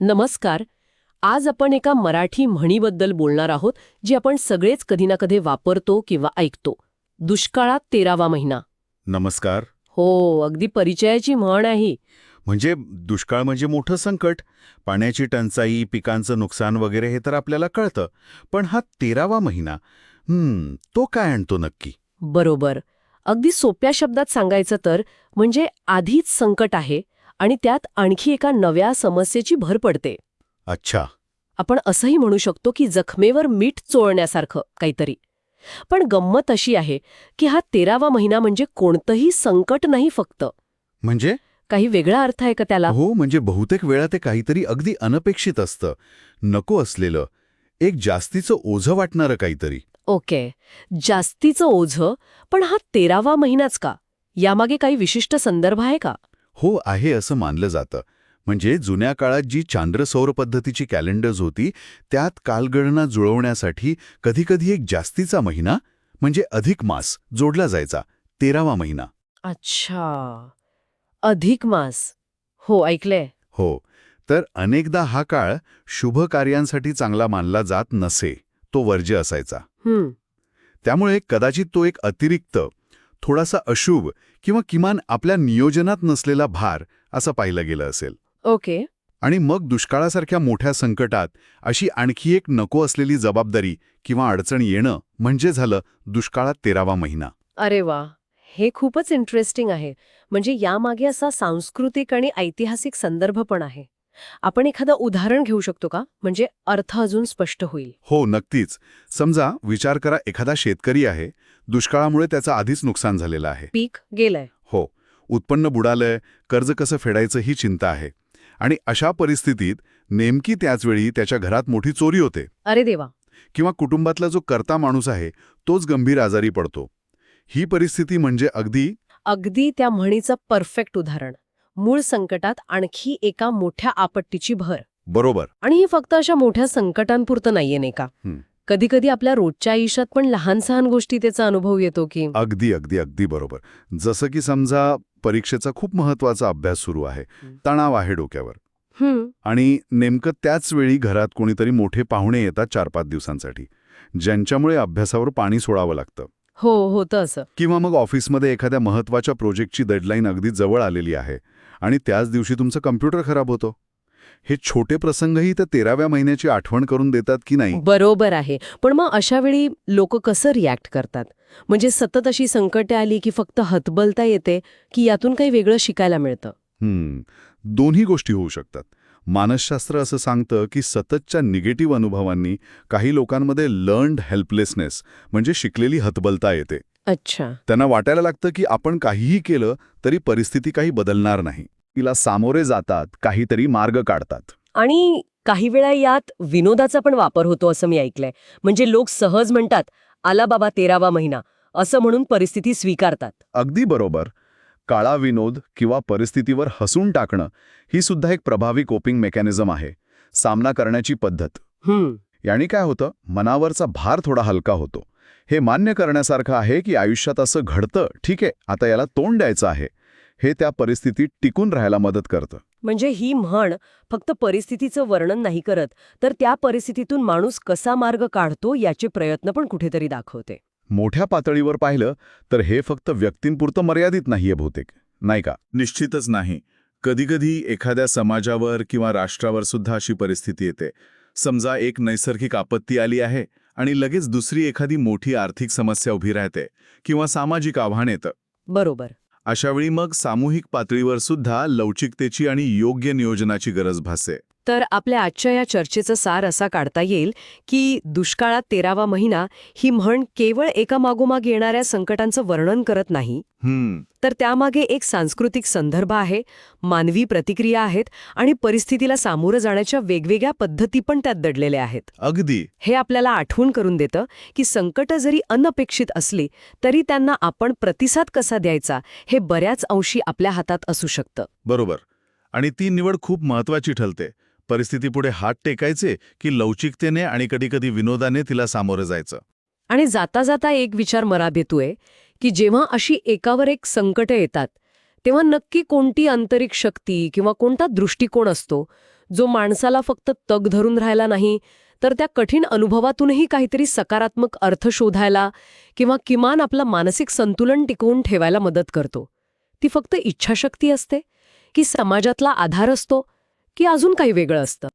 नमस्कार. आज आपण एका मराठी म्हणीबद्दल बोलणार आहोत जी आपण सगळेच कधी ना कधी वापरतो किंवा ऐकतो. दुष्काळात तेरावा महिना. नमस्कार. हो अगदी परिचयाची म्हण आहे. म्हणजे दुष्काळ म्हणजे मोठं संकट. पाण्याची टंचाई पिकांचं नुकसान वगैरे हे तर आपल्याला कळतं. पण हा तेरावा महिना हम्म तो काय आणतो नक्की? बरोबर. अगदी सोप्या शब्दात सांगायचं तर म्हणजे आधीच संकट आहे आणि त्यात आणखी एका नव्या समस्येची भर पडते. अच्छा. आपण असंही म्हणू शकतो की जखमेवर मीठ चोळण्यासारखं काहीतरी. पण गंमत अशी आहे की हा तेरावा महिना म्हणजे कोणतंही संकट नाही फक्त. म्हणजे? काही वेगळा अर्थ आहे का त्याला? हो म्हणजे बहुतेक वेळा ते काहीतरी अगदी अनपेक्षित असतं. नको असलेलं. एक जास्तीचं ओझं वाटणारं काहीतरी. ओके. जास्तीचं ओझं? पण हा तेरावा महिनाच का? यामागे काही विशिष्ट संदर्भ आहे का? हो आहे असं मानलं जातं. म्हणजे जुन्या काळात जी चांद्र सौर पद्धतीची कॅलेंडर्स होती त्यात कालगणना जुळवण्यासाठी कधीकधी एक जास्तीचा महिना म्हणजे अधिक मास जोडला जायचा तेरावा महिना. अच्छा. अधिक मास. हो ऐकलंय. हो. तर अनेकदा हा काळ शुभ कार्यांसाठी चांगला मानला जात नसे तो वर्ज्य असायचा. हम्म. त्यामुळे कदाचित तो एक अतिरिक्त थोडासा अशुभ किंवा किमान आपल्या नियोजनात नसलेला भार असं पाहिलं गेलं असेल. ओके. आणि मग दुष्काळासारख्या मोठ्या संकटात अशी आणखी एक नको असलेली जबाबदारी किंवा अडचण येणं म्हणजे झालं दुष्काळात तेरावा महिना. अरे वा! हे खूपच इंटरेस्टिंग आहे. म्हणजे यामागे असा सांस्कृतिक आणि ऐतिहासिक संदर्भ पण आहे. आपण एखादं उदाहरण घेऊ शकतो का? म्हणजे अर्थ अजून स्पष्ट होईल. हो नक्कीच. समजा विचार करा एखादा शेतकरी आहे दुष्काळामुळे त्याचं आधीच नुकसान झालेलं आहे. पीक गेलंय. हो. उत्पन्न बुडालंय कर्ज कसं फेडायचं ही चिंता आहे. आणि अशा परिस्थितीत नेमकी त्याचवेळी त्याच्या घरात मोठी चोरी होते. अरे देवा! किंवा कुटुंबातला जो कर्ता माणूस आहे तोच गंभीर आजारी पडतो. ही परिस्थिती म्हणजे अगदी अगदी त्या म्हणीचं परफेक्ट उदाहरण. मूळ संकटात आणखी एका मोठ्या आपत्तीची भर. बरोबर. आणि ही फक्त अशा मोठ्या संकटांपुरतं नाहीये नाही का. कधी कधी आपल्या रोजच्या आयुष्यात पण लहान सहान गोष्टी त्याचा अनुभव येतो की. अगदी अगदी अगदी बरोबर. जसं की समजा परीक्षेचा खूप महत्त्वाचा अभ्यास सुरू आहे. तणाव आहे डोक्यावर. आणि नेमकं त्याच वेळी घरात कोणीतरी मोठे पाहुणे येतात चार पाच दिवसांसाठी. ज्यांच्यामुळे अभ्यासावर पाणी सोडावं लागतं. हो होतं असं. किंवा मग ऑफिसमध्ये एखाद्या महत्त्वाच्या प्रोजेक्टची डेडलाईन अगदी जवळ आलेली आहे आणि त्याच दिवशी तुमचं कम्प्युटर खराब होतो. हे छोटे प्रसंगही त्या तेराव्या महिन्याची आठवण करून देतात की नाही? बरोबर आहे. पण मग अशा वेळी लोक कसं रिॲक्ट करतात? म्हणजे सतत अशी संकटे आली की फक्त हतबलता येते की यातून काही वेगळं शिकायला मिळतं? हम्म. दोन्ही गोष्टी होऊ शकतात. मानसशास्त्र असं सांगतं की सततच्या निगेटिव्ह अनुभवांनी काही लोकांमध्ये लर्न्ड हेल्पलेसनेस म्हणजे शिकलेली हतबलता येते. अच्छा. त्यांना वाटायला लागतं की आपण काहीही केलं तरी परिस्थिती काही बदलणार नाही. तिला सामोरे जातात काहीतरी मार्ग काढतात. आणि काही वेळा यात विनोदाचा पण वापर होतो असं मी ऐकलंय. म्हणजे लोक सहज म्हणतात आला बाबा तेरावा महिना. असं म्हणून परिस्थिती स्वीकारतात. अगदी बरोबर. काळा विनोद किंवा परिस्थितीवर हसून टाकणं ही सुद्धा एक प्रभावी कोपिंग मेकॅनिझम आहे. सामना करण्याची पद्धत. याने काय होतं? मनावरचा भार थोडा हलका होतो. हे मान्य करण्यासारखं आहे की आयुष्यात असं घडतं ठीक आहे आता याला तोंड द्यायचं आहे. हे त्या परिस्थितीत टिकून राहायला मदत करतं. म्हणजे ही म्हण फक्त परिस्थितीचं वर्णन नाही करत तर त्या परिस्थितीतून माणूस कसा मार्ग काढतो याचे प्रयत्न पण कुठेतरी दाखवते. मोठ्या पातळीवर पाहिलं तर हे फक्त व्यक्तींपुरतं मर्यादित नाहीये बहुतेक नाही का? निश्चितच नाही. कधीकधी एखाद्या समाजावर किंवा राष्ट्रावर सुद्धा अशी परिस्थिती येते. समजा एक नैसर्गिक आपत्ती आली आहे आणि लगेच दुसरी एखादी मोठी आर्थिक समस्या उभी राहते किंवा सामाजिक आव्हान येतं. बरोबर. अशावेळी मग सामूहिक पातळीवर सुद्धा लवचिकतेची आणि योग्य नियोजनाची गरज भासते. तर आपल्या आजच्या या चर्चेचं सार असा काढता येईल की दुष्काळात तेरावा महिना ही म्हण केवळ एका मागोमाग येणाऱ्या संकटांचं वर्णन करत नाही. तर त्यामागे एक सांस्कृतिक संदर्भ आहे मानवी प्रतिक्रिया आहेत आणि परिस्थितीला सामोरं जाण्याच्या वेगवेगळ्या पद्धती पण त्यात दडलेल्या आहेत. अगदी. हे आपल्याला आठवण करून देतं की संकट जरी अनपेक्षित असली तरी त्यांना आपण प्रतिसाद कसा द्यायचा हे बऱ्याच अंशी आपल्या हातात असू शकतं. बरोबर. आणि ती निवड खूप महत्वाची ठरते. परिस्थितीपुढे हात टेकायचे की लवचिकतेने आणि कधीकधी विनोदाने तिला सामोरं जायचं. आणि जाता जाता एक विचार मराब भेतोय की जेव्हा अशी एकावर एक संकट येतात तेव्हा नक्की कोणती आंतरिक शक्ती किंवा कोणता दृष्टिकोन असतो जो माणसाला फक्त तग धरून राहिला नाही तर त्या कठीण अनुभवातूनही काहीतरी सकारात्मक अर्थ शोधायला किंवा किमान आपलं मानसिक संतुलन टिकवून ठेवायला मदत करतो. ती फक्त इच्छाशक्ती असते की समाजातला आधार असतो की अजून काही वेगळं असतं.